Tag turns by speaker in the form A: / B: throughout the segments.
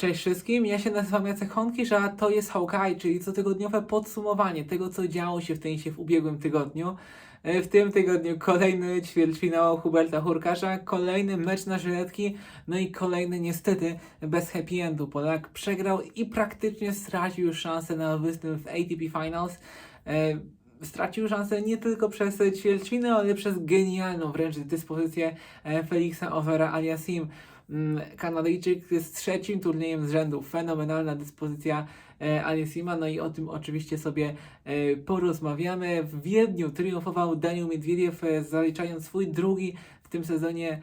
A: Cześć wszystkim, ja się nazywam Jacek Honkisz, a to jest Hawkeye, czyli cotygodniowe podsumowanie tego, co działo się w tenisie w ubiegłym tygodniu. E, W tym tygodniu kolejny ćwierćfinał Huberta Hurkacza, kolejny mecz na żyletki, no i kolejny niestety bez happy endu. Polak przegrał i praktycznie stracił już szansę na występ w ATP Finals. E, Stracił szansę nie tylko przez ćwierćfinał, ale przez genialną wręcz dyspozycję e, Felixa Overa aliasim. Mm, Kanadyjczyk z trzecim turniejem z rzędu. Fenomenalna dyspozycja e, Alisima, no i o tym oczywiście sobie e, porozmawiamy. W Wiedniu triumfował Daniel Miedwiediew, e, zaliczając swój drugi w tym sezonie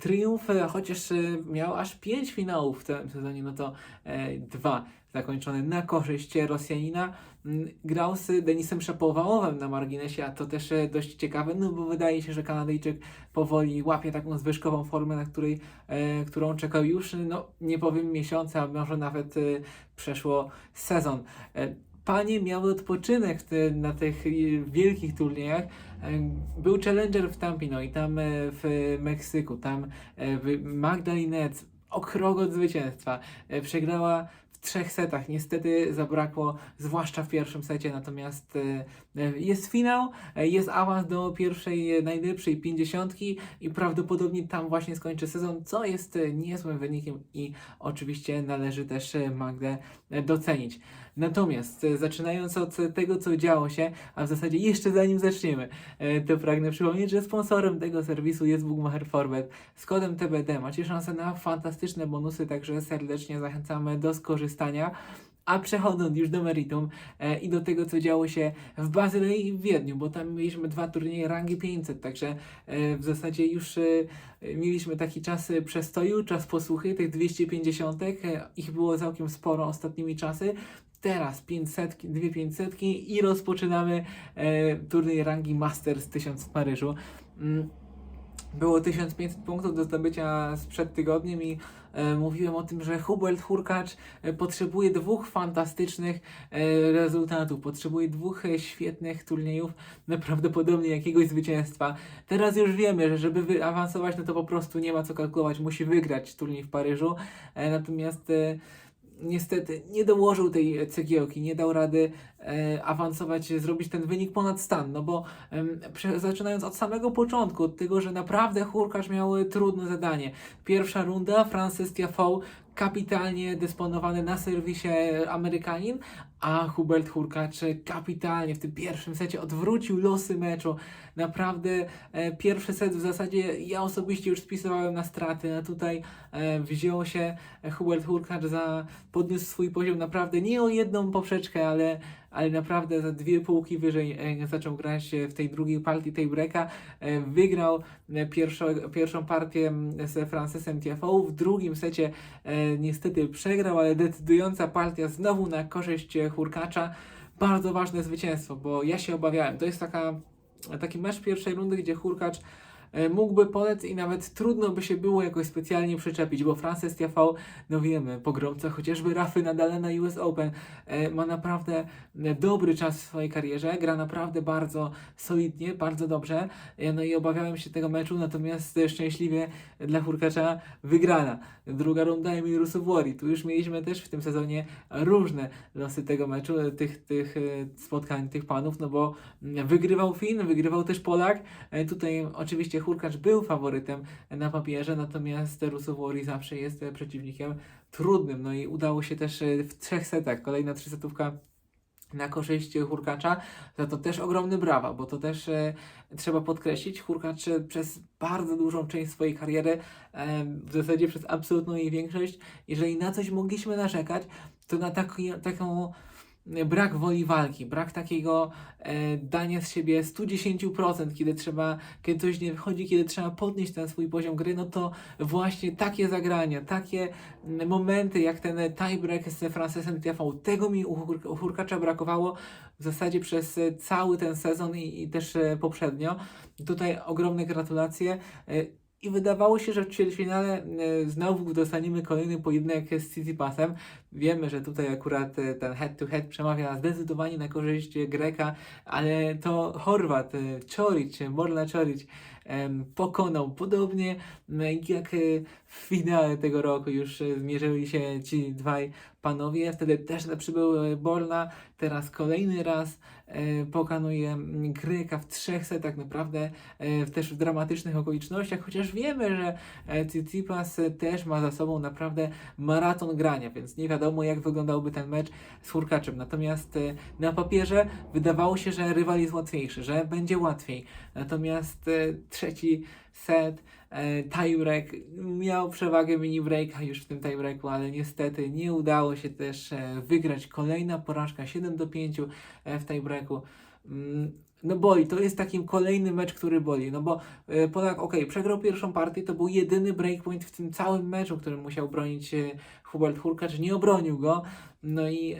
A: triumf, chociaż miał aż pięć finałów w tym sezonie, no to dwa zakończone na korzyść Rosjanina. Mm, Grał z Denisem Szapowałowem na marginesie, a to też e, dość ciekawe, no bo wydaje się, że Kanadyjczyk powoli łapie taką zwyżkową formę, na której, e, którą czekał już, no nie powiem miesiące, a może nawet e, przeszło sezon. E, Panie miały odpoczynek te, na tych wielkich turniejach. E, Był Challenger w Tampino i tam e, w Meksyku, tam w Magdalinet okrog zwycięstwa. E, Przegrała trzech setach. Niestety zabrakło, zwłaszcza w pierwszym secie, natomiast e, e, jest finał, e, jest awans do pierwszej najlepszej pięćdziesiątki i prawdopodobnie tam właśnie skończy sezon, co jest niezłym wynikiem i oczywiście należy też Magdę docenić. Natomiast e, zaczynając od tego, co działo się, a w zasadzie jeszcze zanim zaczniemy, e, to pragnę przypomnieć, że sponsorem tego serwisu jest Bookmacher Forbet. Z kodem TBD macie szansę na fantastyczne bonusy, także serdecznie zachęcamy do skorzystania. A przechodząc już do meritum e, i do tego, co działo się w Bazylei i w Wiedniu, bo tam mieliśmy dwa turnieje rangi 500, także e, w zasadzie już e, mieliśmy taki czas przestoju, czas posłuchy tych 250, e, ich było całkiem sporo ostatnimi czasy. Teraz 500, dwie 500 i rozpoczynamy e, turniej rangi Masters 1000 w Paryżu. Mm, było 1500 punktów do zdobycia sprzed tygodniem i e, mówiłem o tym, że Hubert Hurkacz e, potrzebuje dwóch fantastycznych e, rezultatów, potrzebuje dwóch e, świetnych turniejów, prawdopodobnie jakiegoś zwycięstwa. Teraz już wiemy, że żeby wyawansować, no to po prostu nie ma co kalkulować, musi wygrać turniej w Paryżu, e, natomiast e, niestety nie dołożył tej cegiełki, nie dał rady e, awansować, zrobić ten wynik ponad stan, no bo prze, zaczynając od samego początku, od tego, że naprawdę Hurkacz miał e, trudne zadanie. Pierwsza runda, Francis Tiafoe kapitalnie dysponowany na serwisie Amerykanin, a Hubert Hurkacz e, kapitalnie w tym pierwszym secie odwrócił losy meczu. Naprawdę e, pierwszy set w zasadzie ja osobiście już spisywałem na straty, a tutaj e, wziął się Hubert Hurkacz za, podniósł swój poziom naprawdę nie o jedną poprzeczkę, ale, ale naprawdę za dwie półki wyżej e, zaczął grać e, w tej drugiej partii tej breaka. E, wygrał e, pierwszą, pierwszą partię z Francisem Tiafoe, w drugim secie e, niestety przegrał, ale decydująca partia znowu na korzyść e, Hurkacza. Bardzo ważne zwycięstwo, bo ja się obawiałem. To jest taka, taki mecz pierwszej rundy, gdzie Hurkacz mógłby polec i nawet trudno by się było jakoś specjalnie przyczepić, bo Francis Tiafoe, no wiemy, pogromca chociażby Rafy Nadala na US Open, e, ma naprawdę e, dobry czas w swojej karierze, gra naprawdę bardzo solidnie, bardzo dobrze, e, no i obawiałem się tego meczu, natomiast e, szczęśliwie dla Hurkacza wygrana. Druga runda Emil Rusowori, tu już mieliśmy też w tym sezonie różne losy tego meczu, e, tych, tych e, spotkań, tych panów, no bo mm, wygrywał Fin, wygrywał też Polak, E, Tutaj oczywiście Hurkacz był faworytem na papierze, natomiast Rusowori zawsze jest przeciwnikiem trudnym. No i udało się też e, w trzech setach. Kolejna trzysetówka na korzyść Hurkacza. Za to też ogromny brawa, bo to też e, trzeba podkreślić. Hurkacz przez bardzo dużą część swojej kariery, e, w zasadzie przez absolutną jej większość, jeżeli na coś mogliśmy narzekać, to na taki, taką brak woli walki, brak takiego e, dania z siebie 110%, kiedy trzeba, kiedy coś nie wychodzi, kiedy trzeba podnieść ten swój poziom gry, no to właśnie takie zagrania, takie momenty jak ten tiebreak z Francisem Tiafoe, tego mi u, Hur- u Hurkacza brakowało w zasadzie przez cały ten sezon i, i też e, poprzednio. Tutaj ogromne gratulacje. E, i wydawało się, że w ćwierćfinale e, znowu dostaniemy kolejny pojedynek z Tsitsipasem. Wiemy, że tutaj akurat e, ten head-to-head przemawia zdecydowanie na korzyść Greka, ale to Chorwat, e, Czoric, Morla Czoric, em, pokonał. Podobnie m, jak w finale tego roku już zmierzyli się ci dwaj panowie. Wtedy też przybył Borna, teraz kolejny raz pokonuje mm, Gryka w trzech setach, naprawdę e, też w dramatycznych okolicznościach, chociaż wiemy, że e, Tsitsipas e, też ma za sobą naprawdę maraton grania, więc nie wiadomo jak wyglądałby ten mecz z Hurkaczem. Natomiast e, na papierze wydawało się, że rywal jest łatwiejszy, że będzie łatwiej. Natomiast e, trzeci set, e, tiebreak, miał przewagę mini breaka już w tym tiebreaku, ale niestety nie udało się też e, wygrać. Kolejna porażka 7 do 5 e, w tiebreaku. Mm, No boli, to jest taki kolejny mecz, który boli, no bo e, Polak, okej, przegrał pierwszą partię, to był jedyny breakpoint w tym całym meczu, który musiał bronić Hubert Hurkacz, nie obronił go, no i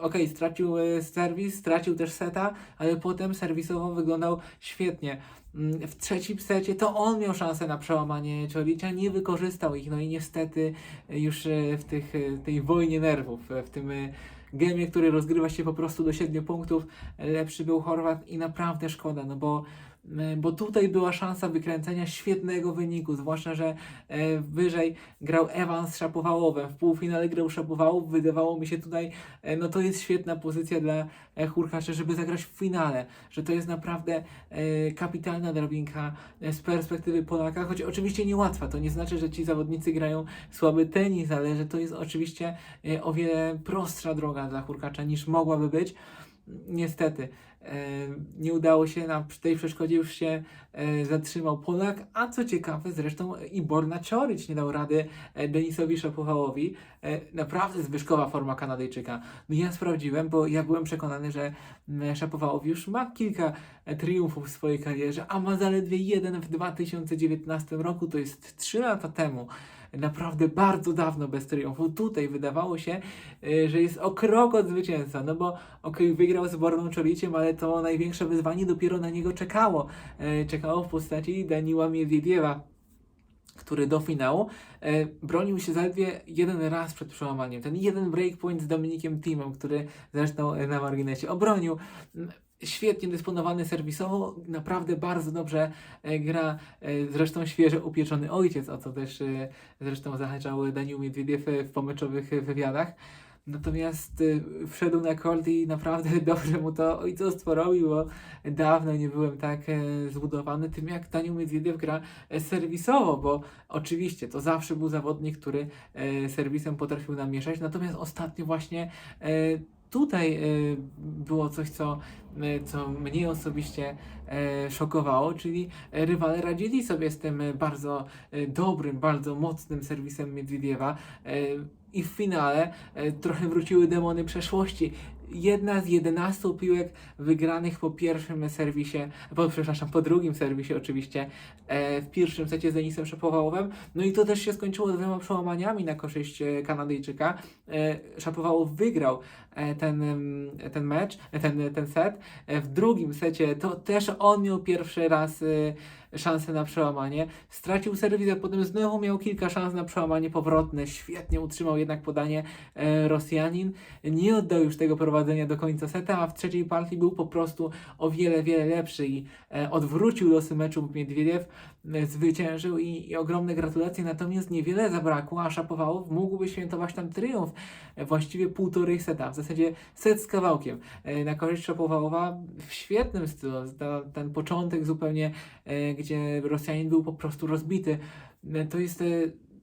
A: okej, stracił serwis, stracił też seta, ale potem serwisowo wyglądał świetnie. Mm, W trzecim secie to on miał szansę na przełamanie Czolicia, nie wykorzystał ich, no i niestety e, już e, w tych, e, tej wojnie nerwów, w tym gemie, który rozgrywa się po prostu do 7 punktów, lepszy był Chorwat i naprawdę szkoda, no bo bo tutaj była szansa wykręcenia świetnego wyniku, zwłaszcza, że e, wyżej grał Evans Szapowałowem, w półfinale grał Szapowałow, wydawało mi się tutaj, e, no to jest świetna pozycja dla e, Hurkacza, żeby zagrać w finale, że to jest naprawdę e, kapitalna drabinka e, z perspektywy Polaka, choć oczywiście niełatwa, to nie znaczy, że ci zawodnicy grają słaby tenis, ale że to jest oczywiście e, o wiele prostsza droga dla Hurkacza niż mogłaby być. Niestety, e, nie udało się, na tej przeszkodzie już się e, zatrzymał Polak, a co ciekawe, zresztą i Borna Cioric nie dał rady e, Denisowi Szapowałowi. Naprawdę zwyżkowa forma Kanadyjczyka. No ja sprawdziłem, bo ja byłem przekonany, że Szapowałow już ma kilka triumfów w swojej karierze, a ma zaledwie jeden w 2019 roku, to jest 3 lata temu. Naprawdę bardzo dawno bez triumfu. Tutaj wydawało się, e, że jest o krok od zwycięstwa, no bo okej, wygrał z Borną Czoliciem, ale to największe wyzwanie dopiero na niego czekało. E, czekało w postaci Daniła Miedwiediewa, który do finału e, bronił się zaledwie jeden raz przed przełamaniem. Ten jeden breakpoint z Dominikiem Teamem, który zresztą e, na marginesie obronił. Świetnie dysponowany serwisowo, naprawdę bardzo dobrze e, gra, e, zresztą świeżo upieczony ojciec, o co też e, zresztą zahaczał Danił Miedwiediew w pomeczowych e, wywiadach. Natomiast wszedł na kort i naprawdę dobrze mu to ojcostwo robił, bo dawno nie byłem tak zbudowany tym, jak Daniel Miedwiediew gra serwisowo, bo oczywiście to zawsze był zawodnik, który serwisem potrafił namieszać, natomiast ostatnio właśnie tutaj e, było coś, co, e, co mnie osobiście e, szokowało, czyli rywale radzili sobie z tym bardzo dobrym, bardzo mocnym serwisem Miedwiediewa. I w finale trochę wróciły demony przeszłości. Jedna z 11 piłek wygranych po pierwszym serwisie, po, przepraszam, po drugim serwisie oczywiście, e, w pierwszym secie z Denisem Szapowałowem. No i to też się skończyło dwiema przełamaniami na korzyść e, Kanadyjczyka. E, Szapowałow wygrał e, ten, ten mecz, e, ten, ten set. W drugim secie to też on miał pierwszy raz szansę na przełamanie. Stracił serwis, a potem znowu miał kilka szans na przełamanie powrotne. Świetnie utrzymał jednak podanie e, Rosjanin. Nie oddał już tego prowadzenia do końca seta, a w trzeciej partii był po prostu o wiele, wiele lepszy i e, odwrócił losy meczu Miedwiediew, zwyciężył i, i ogromne gratulacje, natomiast niewiele zabrakło, a Szapowałow mógłby świętować tam triumf, e, właściwie półtorej seta, w zasadzie set z kawałkiem. E, na korzyść Szapowałowa w świetnym stylu, ten początek zupełnie e, gdzie Rosjanin był po prostu rozbity. To jest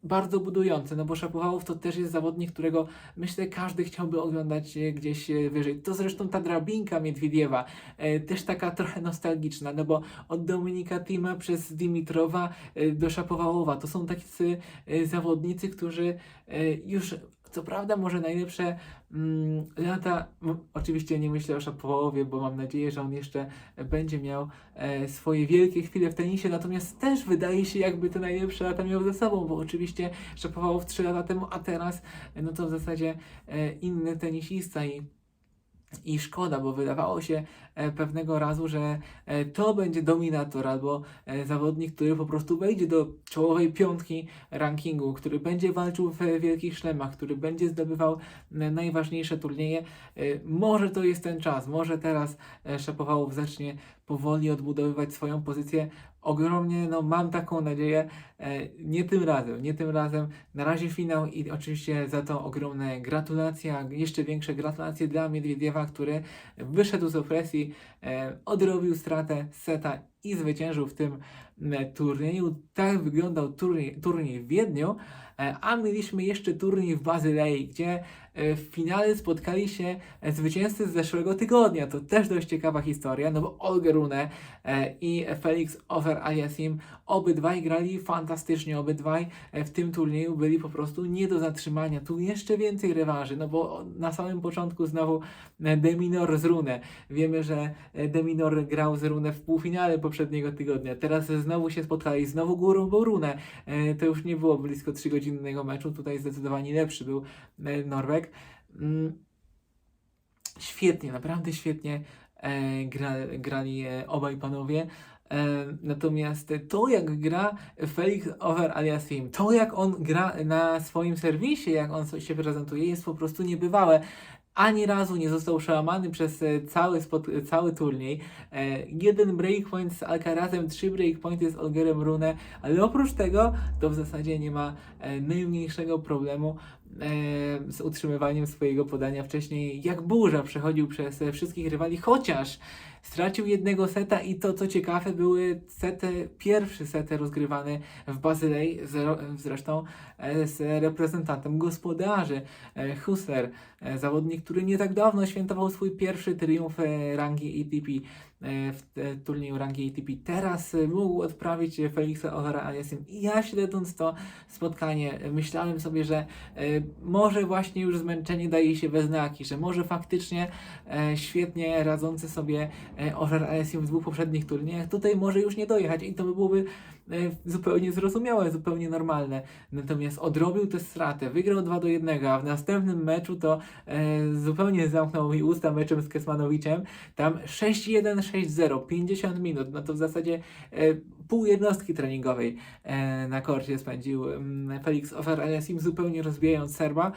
A: bardzo budujące, no bo Szapowałow to też jest zawodnik, którego myślę każdy chciałby oglądać e, gdzieś e, wyżej. To zresztą ta drabinka Miedwiediewa, e, też taka trochę nostalgiczna, no bo od Dominika Tima przez Dimitrowa do Szapowałowa, to są tacy zawodnicy, którzy już co prawda może najlepsze mm, lata, oczywiście nie myślę o Szapowałowie, bo mam nadzieję, że on jeszcze będzie miał e, swoje wielkie chwile w tenisie, natomiast też wydaje się, jakby te najlepsze lata miał ze sobą, bo oczywiście Szapowałow 3 lata temu, a teraz e, no to w zasadzie e, inny tenisista i i szkoda, bo wydawało się e, pewnego razu, że e, to będzie dominator albo e, zawodnik, który po prostu wejdzie do czołowej piątki rankingu, który będzie walczył w wielkich szlemach, który będzie zdobywał najważniejsze turnieje. Może to jest ten czas, może teraz Szapowałow zacznie powoli odbudowywać swoją pozycję. Ogromnie, no mam taką nadzieję, e, nie tym razem, nie tym razem. Na razie finał i oczywiście za to ogromne gratulacje, a jeszcze większe gratulacje dla Miedwiediewa, który wyszedł z opresji, e, odrobił stratę seta i zwyciężył w tym turnieju. Tak wyglądał turniej, turniej w Wiedniu, e, a mieliśmy jeszcze turniej w Bazylei, gdzie w finale spotkali się e, zwycięzcy z zeszłego tygodnia. To też dość ciekawa historia, no bo Olga Rune e, i Felix Over Aliasim obydwaj grali fantastycznie, obydwaj e, w tym turnieju byli po prostu nie do zatrzymania. Tu jeszcze więcej rewanży, no bo na samym początku znowu e, Deminor z Rune. Wiemy, że e, Deminor grał z Rune w półfinale poprzedniego tygodnia. Teraz znowu się spotkali, znowu górą był Rune. E, To już nie było blisko 3-godzinnego meczu, tutaj zdecydowanie lepszy był e, Norweg. Mm, Świetnie, naprawdę świetnie e, gra, grali e, obaj panowie. E, natomiast to, jak gra Felix Over Aliasim, to jak on gra na swoim serwisie, jak on się prezentuje, jest po prostu niebywałe. Ani razu nie został przełamany przez e, cały, spot, cały turniej. E, jeden breakpoint z Alcarazem, trzy breakpointy z Olgerem Rune, ale oprócz tego to w zasadzie nie ma e, najmniejszego problemu e, z utrzymywaniem swojego podania wcześniej. Jak burza przechodził przez e, wszystkich rywali, chociaż stracił jednego seta i to co ciekawe były sety, pierwszy set rozgrywany w Bazylei, zresztą e, z reprezentantem gospodarzy e, Husser, e, zawodnik, który nie tak dawno świętował swój pierwszy triumf rangi ATP w turnieju rangi ATP. Teraz e, mógł odprawić e, Felixa Overa Aliasim i ja śledząc to spotkanie myślałem sobie, że e, może właśnie już zmęczenie daje się we znaki, że może faktycznie e, świetnie radzący sobie e, Over Aliasim w dwóch poprzednich turniejach tutaj może już nie dojechać i to by byłoby zupełnie zrozumiałe, zupełnie normalne. Natomiast odrobił tę stratę, wygrał 2 do 1, a w następnym meczu to e, zupełnie zamknął mi usta meczem z Kesmanowiczem. Tam 6-1, 6-0, 50 minut, no to w zasadzie e, pół jednostki treningowej e, na korcie spędził mm, Felix Ofer Aliasim, zupełnie rozbijając Serba.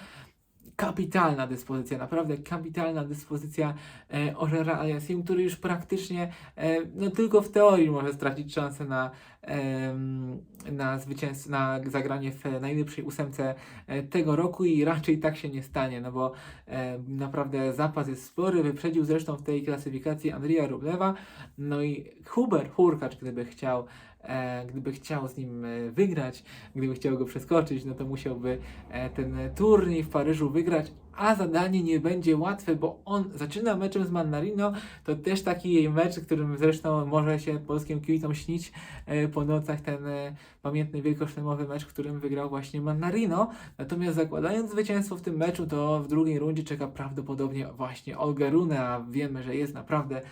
A: Kapitalna dyspozycja, naprawdę kapitalna dyspozycja e, Orera Aliasim, który już praktycznie e, no tylko w teorii może stracić szansę na, em, na zwycięstwo, na zagranie w najlepszej ósemce e, tego roku i raczej tak się nie stanie, no bo e, naprawdę zapas jest spory, wyprzedził zresztą w tej klasyfikacji Andrija Rublewa, no i Huber Hurkacz, gdyby chciał e, gdyby chciał z nim e, wygrać, gdyby chciał go przeskoczyć, no to musiałby e, ten turniej w Paryżu wygrać, a zadanie nie będzie łatwe, bo on zaczyna meczem z Mannarino, to też taki mecz, którym zresztą może się polskim kibicom śnić e, po nocach, ten e, pamiętny wielkoszlemowy mecz, w którym wygrał właśnie Mannarino, natomiast zakładając zwycięstwo w tym meczu, to w drugiej rundzie czeka prawdopodobnie właśnie Olga Rune, a wiemy, że jest naprawdę e,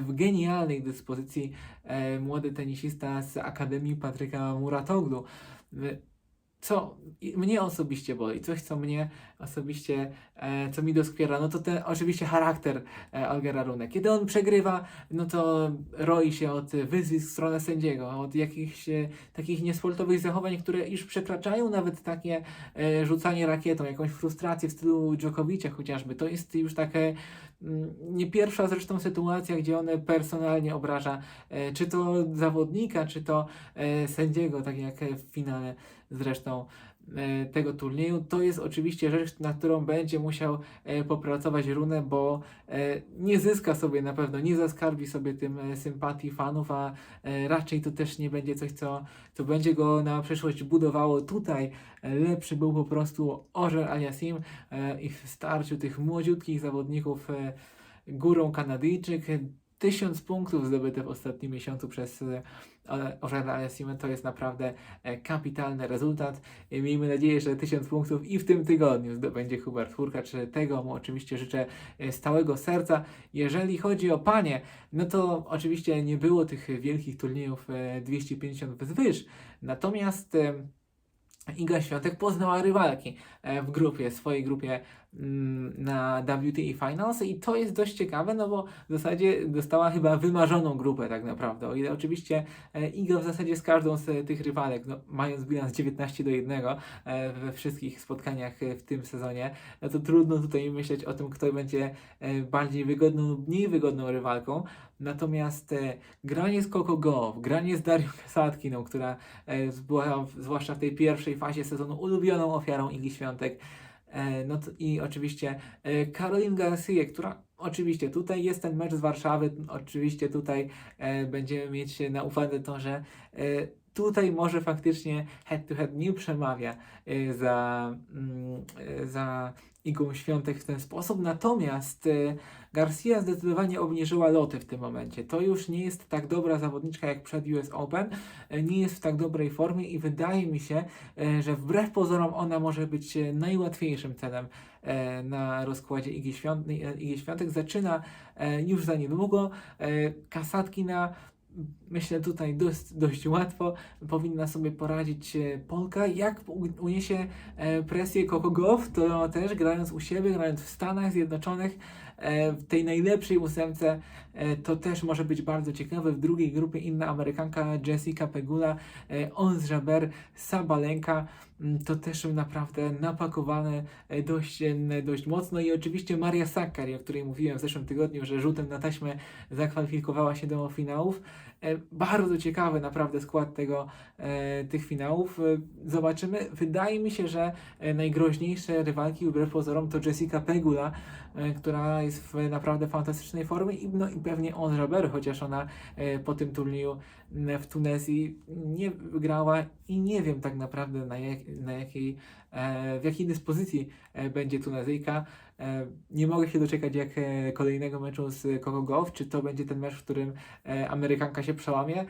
A: w genialnej dyspozycji e, młody tenisista z Akademii Patryka Muratoglu. E, Co mnie osobiście boli, coś co mnie osobiście, e, co mi doskwiera, no to ten oczywiście charakter e, Olgera. Kiedy on przegrywa, no to roi się od wyzwisk w stronę sędziego, od jakichś e, takich niesportowych zachowań, które już przekraczają nawet takie e, rzucanie rakietą, jakąś frustrację w stylu Djokovicia chociażby. To jest już takie nie pierwsza zresztą sytuacja, gdzie on personalnie obraża e, czy to zawodnika, czy to e, sędziego, tak jak w finale zresztą tego turnieju. To jest oczywiście rzecz, na którą będzie musiał e, popracować Rune, bo e, nie zyska sobie na pewno, nie zaskarbi sobie tym e, sympatii fanów, a e, raczej to też nie będzie coś, co, co będzie go na przyszłość budowało. Tutaj e, lepszy był po prostu Orzer Aliasim e, i w starciu tych młodziutkich zawodników e, górą Kanadyjczyk. Tysiąc punktów zdobyte w ostatnim miesiącu przez e, Orzera Aliasima to jest naprawdę e, kapitalny rezultat. Miejmy nadzieję, że tysiąc punktów i w tym tygodniu zdobędzie Hubert Hurkacz. Tego mu oczywiście życzę e, z całego serca. Jeżeli chodzi o panie, no to oczywiście nie było tych wielkich turniejów e, 250 wzwyż. Natomiast Iga Świątek poznała rywalki w grupie, swojej grupie na WTA Finals i to jest dość ciekawe, no bo w zasadzie dostała chyba wymarzoną grupę tak naprawdę. O ile oczywiście e, Iga w zasadzie z każdą z e, tych rywalek, no, mając bilans 19 do 1 e, we wszystkich spotkaniach e, w tym sezonie, no to trudno tutaj myśleć o tym, kto będzie e, bardziej wygodną lub mniej wygodną rywalką. Natomiast e, granie z Coco Gauff, granie z Darią Kasatkiną, która e, była zwłaszcza w tej pierwszej fazie sezonu ulubioną ofiarą Igi Świątek, e, no to, i oczywiście e, Caroline Garcia, która oczywiście tutaj jest ten mecz z Warszawy, oczywiście tutaj e, będziemy mieć na uwadze to, że e, tutaj może faktycznie head to head nie przemawia e, za, mm, e, za Igą Świątek w ten sposób, natomiast e, Garcia zdecydowanie obniżyła loty w tym momencie. To już nie jest tak dobra zawodniczka jak przed US Open, nie jest w tak dobrej formie i wydaje mi się, że wbrew pozorom ona może być najłatwiejszym celem na rozkładzie Igi, Świąt, e, Igi Świątek. Zaczyna już za niedługo. Kasatki na Myślę tutaj dość, dość łatwo powinna sobie poradzić e, Polka. Jak uniesie e, presję Gauff, to też grając u siebie, grając w Stanach Zjednoczonych, w tej najlepszej ósemce, e, to też może być bardzo ciekawe. W drugiej grupie inna Amerykanka Jessica Pegula, e, Ons Jabeur, Sabalenka, mm, to też naprawdę napakowane e, dość, e, dość mocno i oczywiście Maria Sakkari, o której mówiłem w zeszłym tygodniu, że rzutem na taśmę zakwalifikowała się do finałów. E, Bardzo ciekawy naprawdę skład tego, e, tych finałów. E, Zobaczymy. Wydaje mi się, że najgroźniejsze rywalki wbrew pozorom to Jessica Pegula, która jest w naprawdę fantastycznej formie i, no, i pewnie On Jabeur, chociaż ona po tym turnieju w Tunezji nie wygrała i nie wiem tak naprawdę na, jak, na jakiej, e, w jakiej dyspozycji e, będzie Tunezyjka. E, Nie mogę się doczekać jak e, kolejnego meczu z Gauff, czy to będzie ten mecz, w którym e, Amerykanka się przełamie.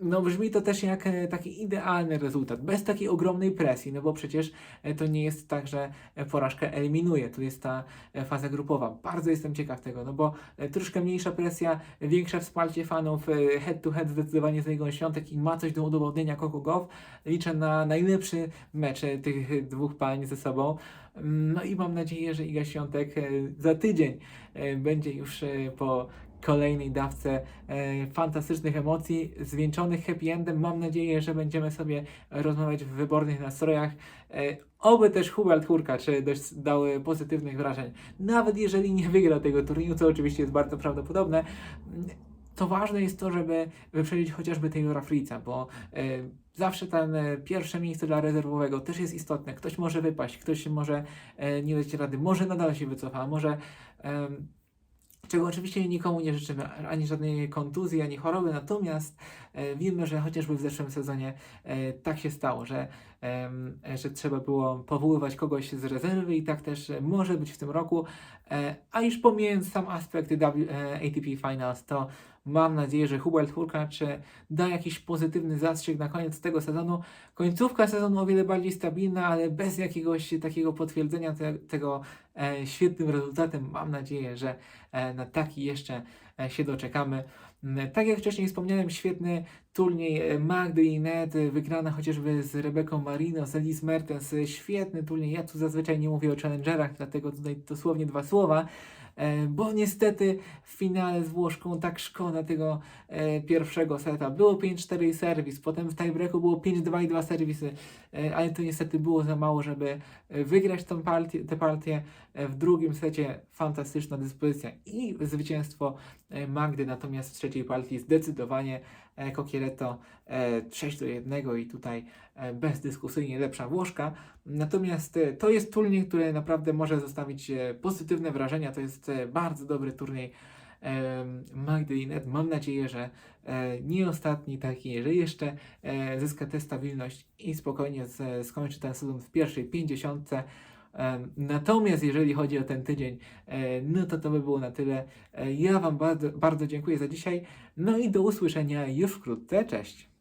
A: No brzmi to też jak e, taki idealny rezultat, bez takiej ogromnej presji, no bo przecież e, to nie jest tak, że e, porażkę eliminuje, tu jest ta faza grupowa. Bardzo jestem ciekaw tego, no bo troszkę mniejsza presja, większe wsparcie fanów, head to head zdecydowanie z Ligą Świątek i ma coś do udowodnienia Coco Gauff. Liczę na najlepszy mecz tych dwóch pań ze sobą. Mm, No i mam nadzieję, że Iga Świątek za tydzień będzie już po kolejnej dawce e, fantastycznych emocji, zwieńczonych happy endem. Mam nadzieję, że będziemy sobie rozmawiać w wybornych nastrojach. E, oby też Hubert Hurkacz e, dość dały pozytywnych wrażeń. Nawet jeżeli nie wygra tego turnieju, co oczywiście jest bardzo prawdopodobne, to ważne jest to, żeby wyprzedzić chociażby Taylora Fritza, bo e, zawsze ten e, pierwsze miejsce dla rezerwowego też jest istotne. Ktoś może wypaść, ktoś może e, nie dać rady, może nadal się wycofa, może em, czego oczywiście nikomu nie życzymy, ani żadnej kontuzji, ani choroby, natomiast e, wiemy, że chociażby w zeszłym sezonie e, tak się stało, że, e, że trzeba było powoływać kogoś z rezerwy i tak też może być w tym roku, e, a już pomijając sam aspekt e, ATP Finals, to mam nadzieję, że Hubert Hurkacz e, da jakiś pozytywny zastrzyk na koniec tego sezonu. Końcówka sezonu o wiele bardziej stabilna, ale bez jakiegoś takiego potwierdzenia te, tego e, świetnym rezultatem. Mam nadzieję, że e, na taki jeszcze e, się doczekamy. Mm, Tak jak wcześniej wspomniałem, świetny turniej e, Magdy i Ned, e, wygrana chociażby z Rebeką Marino, z Elise Mertens, świetny turniej. Ja tu zazwyczaj nie mówię o challengerach, dlatego tutaj dosłownie dwa słowa. E, Bo niestety w finale z Włoszką tak szkoda tego e, pierwszego seta. Było 5-4 i serwis, potem w tiebreaku było 5-2 i 2 serwisy, e, ale to niestety było za mało, żeby wygrać tą partię, tę partię. E, w drugim secie fantastyczna dyspozycja i zwycięstwo e, Magdy, natomiast w trzeciej partii zdecydowanie e, Kokiereto e, 6 do 1 i tutaj bezdyskusyjnie lepsza Włoszka. Natomiast to jest turniej, który naprawdę może zostawić pozytywne wrażenia. To jest bardzo dobry turniej Magdy i Ned. Mam nadzieję, że nie ostatni taki, że jeszcze zyska tę stabilność i spokojnie skończy ten sezon w pierwszej pięćdziesiątce. Natomiast jeżeli chodzi o ten tydzień, e, no to to by było na tyle. E, Ja Wam bardzo, bardzo dziękuję za dzisiaj. No i do usłyszenia już wkrótce. Cześć!